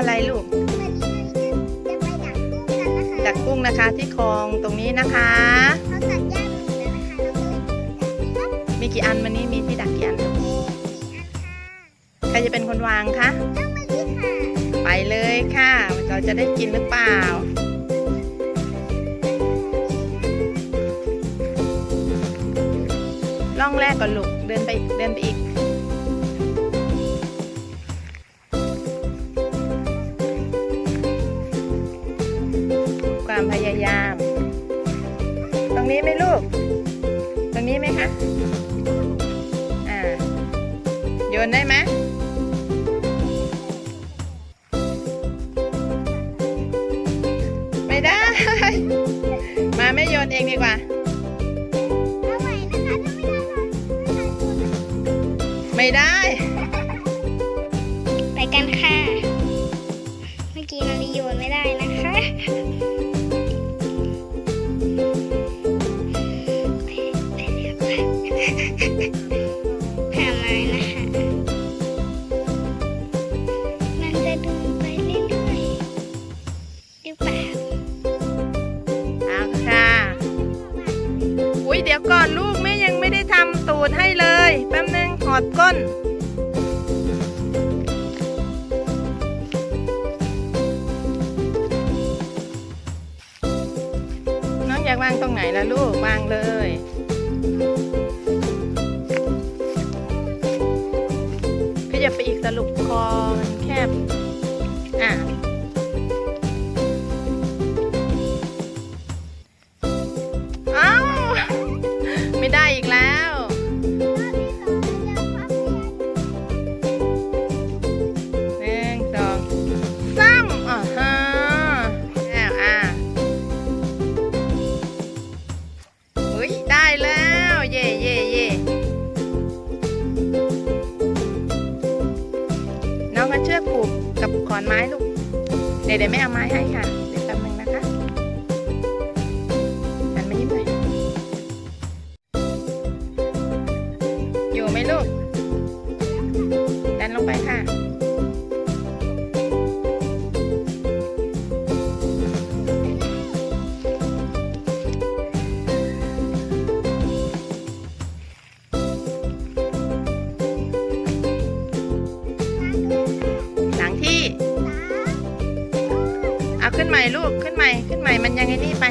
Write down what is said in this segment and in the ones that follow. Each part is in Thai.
มะลิทำอะไรลูกวันนี้จะไปดักกุ้งกันนะคะดักกุ้งนะคะที่คลองตรงนี้นะคะเขาตัดหญ้าหมดแล้วนะคะเราก็เลยดักครับมีกี่อันวันนี้มีที่ดักกี่อันลูกมีสี่อันค่ะใครจะเป็นคนวางคะน้องมะลิค่ะไปเลยค่ะเราจะได้กินหรือเปล่าล่องแรกก่อนลูกเดินไปเดินไปอีก ไแป๊บนึงหอดก้น น้องอยากวางตรงไหนล่ะลูก วางเลยขยับไปอีกสรุปคอมันแคบ อนไม้ลูก เดี๋ยวเดี๋ยวแม่เอาไม้ให้ค่ะเดี๋ยวแป๊บนึงนะคะ นี่ไป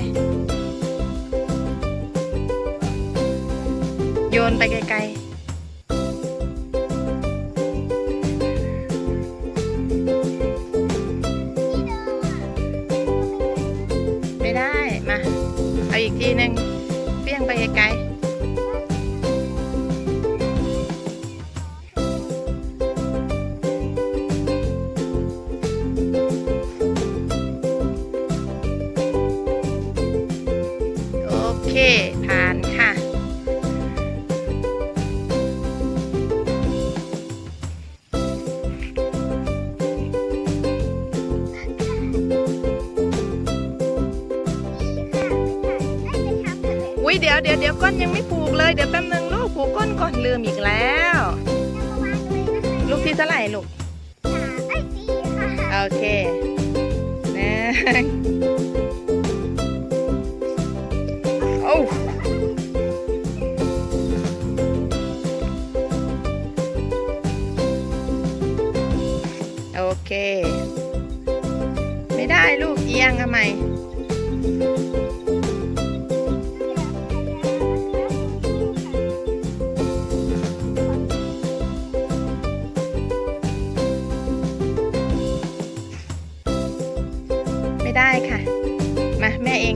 โยนไปไกลๆ อุ้ยเดี๋ยวเดี๋ยวเดี๋ยวก้นยังไม่ผูกเลย เดี๋ยวแป๊บนึงลูกผูกก้นก่อนลืมอีกแล้ว ลูกที่เท่าไหร่ลูกโอเคหนึ่งโอ้โอเค ไม่ได้ลูกเอียงทำไม ไม่ได้ค่ะ มาแม่เอง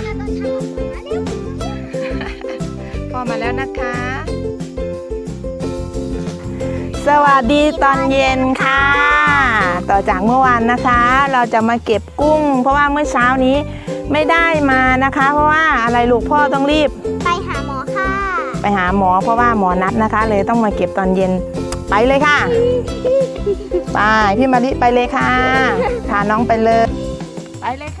ค่ะตอนเช้ามาเร็วพ่อมาแล้วนะคะ สวัสดีตอนเย็นค่ะ ต่อจากเมื่อวานนะคะ เราจะมาเก็บกุ้ง เพราะว่าเมื่อเช้านี้ไม่ได้มานะคะ เพราะว่าอะไรลูกพ่อต้องรีบ ไปหาหมอค่ะ ไปหาหมอเพราะว่าหมอนัดนะคะ เลยต้องมาเก็บตอนเย็นไปเลยค่ะ ไปพี่มาริไปเลยค่ะพาน้องไปเลย ไปเลยค่ะ